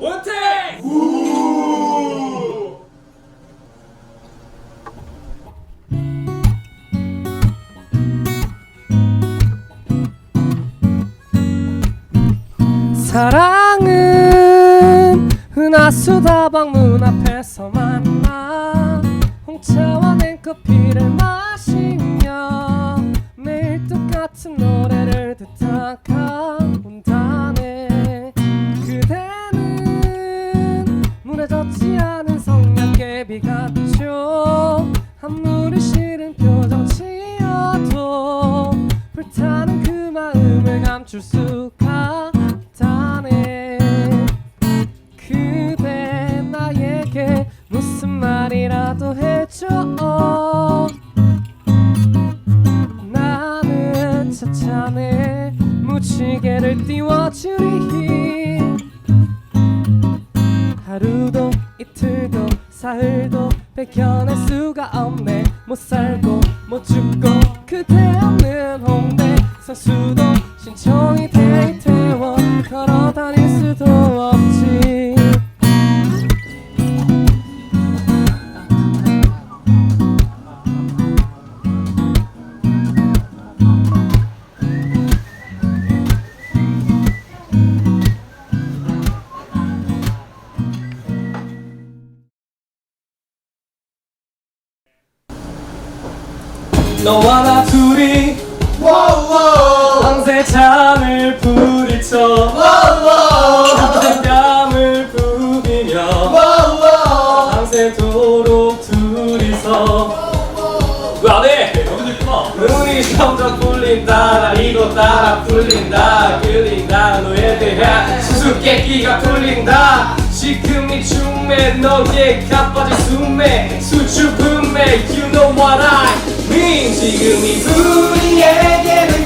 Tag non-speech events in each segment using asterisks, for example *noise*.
원택! 사랑은 은하수다방 문 앞에서 만나 홍차와 냉커피를 마시며 감출 수가 없다네. 그대 나에게 무슨 말이라도 해줘. 나는 차차네 무지개를 띄워주리. 하루도 이틀도 사흘도 베껴낼 수가 없네. 못 살고 못 죽고 그대 없는 너와 나 둘이 밤새 잠을 부리쳐 뺨을 부비며 밤새도록 둘이서 왜 안해? 눈이 점점 풀린다 날 이거 따라 풀린다 끌린다 너에 대한 수수께끼가 풀린다. 시큼이 충매 너의 가빠진 숨에 수줍음에 You know what I 지금 이 우리에게는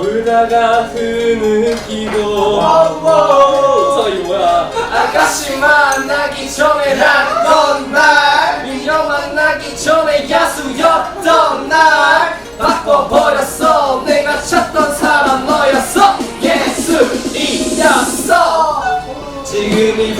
울다가 흐느끼고. 워워 저이 뭐야? 아가씨 만나기 전에 난던 날. 미녀 만나기 전에 야수였던 날. 바꿔버렸어. 내가 찾던 사람 너였어. 예술이었어. 지금 이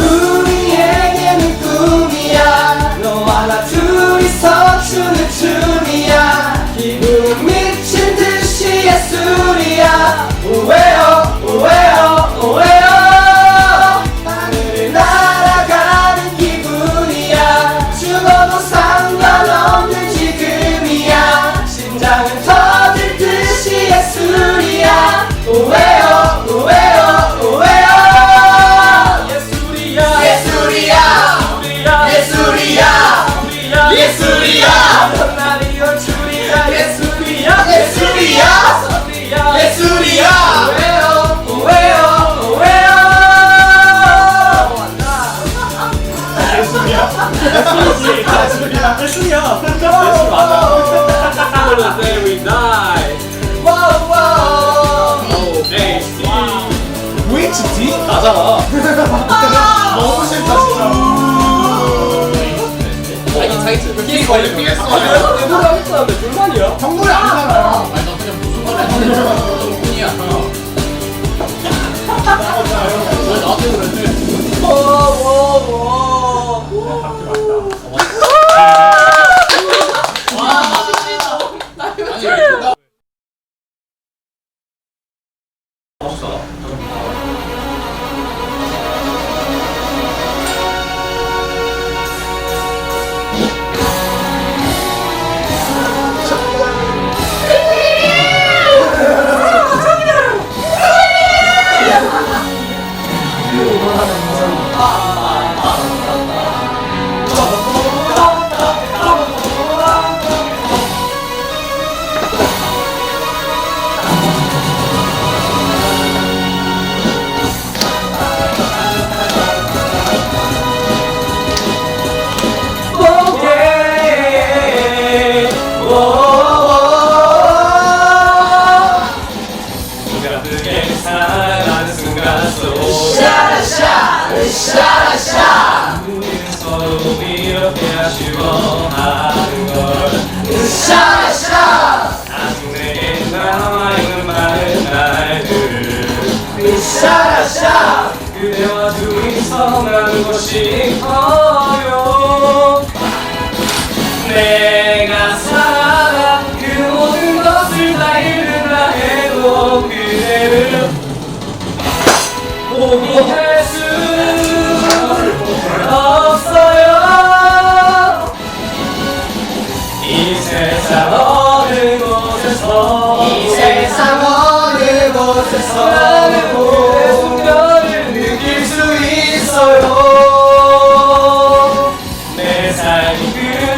예 걸렸어. 내 소리 하겠다는데 불만이야? 정보를 안 살아요. 아니 너 그냥 무슨 말을 하는지 뿐이야. 나한테 그랬지. 뭐 뭐, 뭐. 샤라샤 그대와 둘이서 나눈 것이 커요 내가 사랑한 그 모든 것을 다 잃는다 해도 그대를 보기 내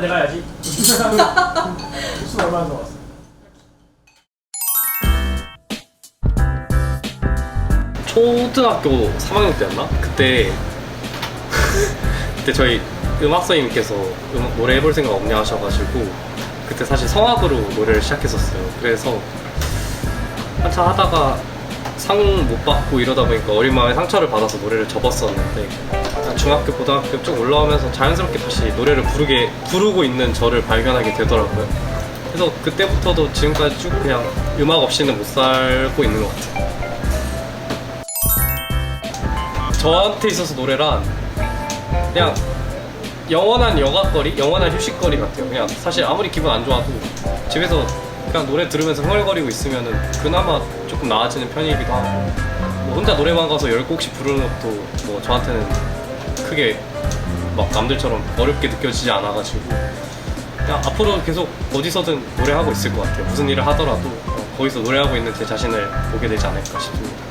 다음에 내가 해야지. 수 *laughs* 얼마나 좋았어? 초등학교 3학년 때였나? 그때 *laughs* 그때 저희 음악 선생님께서 음악 노래 해볼 생각 없냐 하셔가지고 그때 사실 성악으로 노래를 시작했었어요. 그래서 한참 하다가 상 못 받고 이러다 보니까 어린 마음에 상처를 받아서 노래를 접었었는데 중학교 고등학교 쭉 올라오면서 자연스럽게 다시 노래를 부르게 부르고 있는 저를 발견하게 되더라고요. 그래서 그때부터도 지금까지 쭉 그냥 음악 없이는 못 살고 있는 것 같아요. 저한테 있어서 노래란 그냥 영원한 여가거리, 영원한 휴식거리 같아요. 그냥 사실 아무리 기분 안 좋아도 집에서 그냥 노래 들으면서 흥얼거리고 있으면은 그나마 조금 나아지는 편이기도 하고 뭐 혼자 노래방 가서 열 곡씩 부르는 것도 뭐 저한테는 크게 막 남들처럼 어렵게 느껴지지 않아가지고 그냥 앞으로 계속 어디서든 노래하고 있을 것 같아요. 무슨 일을 하더라도 어, 거기서 노래하고 있는 제 자신을 보게 되지 않을까 싶습니다.